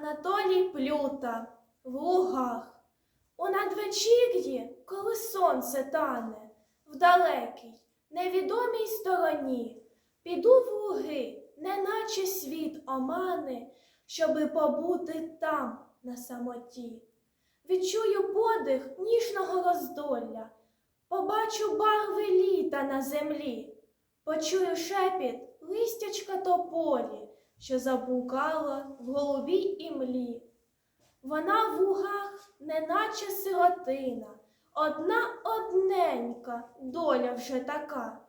Анатолій Плюта в лугах. У надвечір'ї, коли сонце тане, в далекій, невідомій стороні, піду в луги, неначе світ омани, щоби побути там на самоті. Відчую подих ніжного роздолля, побачу барви літа на землі, почую шепіт листячка тополі, що заблукала в голубій імлі. Вона в лугах, неначе сиротина, одна одненька доля вже така.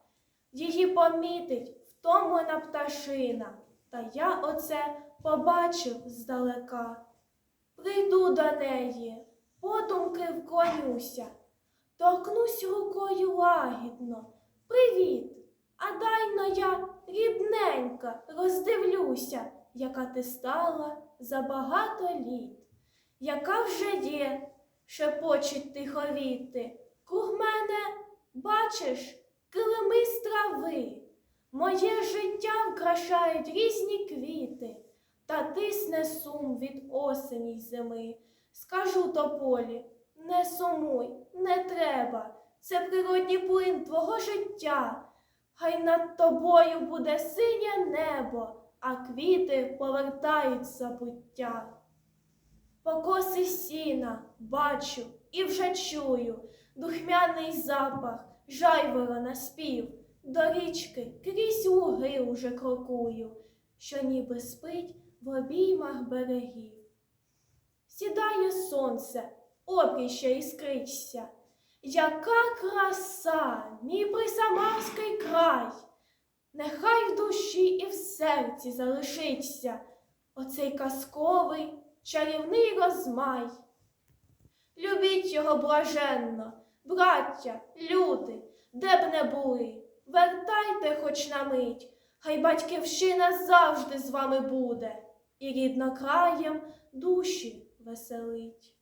Її помітить втомлена пташина, та я оце побачив здалека. Прийду до неї, подумки вклонюся, торкнусь рукою лагідно. Привіт! А дайно я, рідненька, роздивлюся, яка ти стала за багато літ, яка вже є, шепочуть тиховіти. Круг мене, бачиш, килими з трави. Моє життя вкрашають різні квіти, та тисне сум від осені й зими. Скажу тополі, не сумуй, не треба, це природній плин твого життя. Хай над тобою буде синє небо, а квіти повертають забуття. Покоси сіна бачу і вже чую духмяний запах, жайворо наспів. До річки крізь луги уже крокую, що ніби спить в обіймах берегів. Сідає сонце, опіще іскриться. Яка краса, мій присамарський край! Нехай в душі і в серці залишиться оцей казковий чарівний розмай. Любіть його блаженно, браття, люди, де б не були, вертайте хоч на мить, хай батьківщина завжди з вами буде, і рідно краєм душі веселить.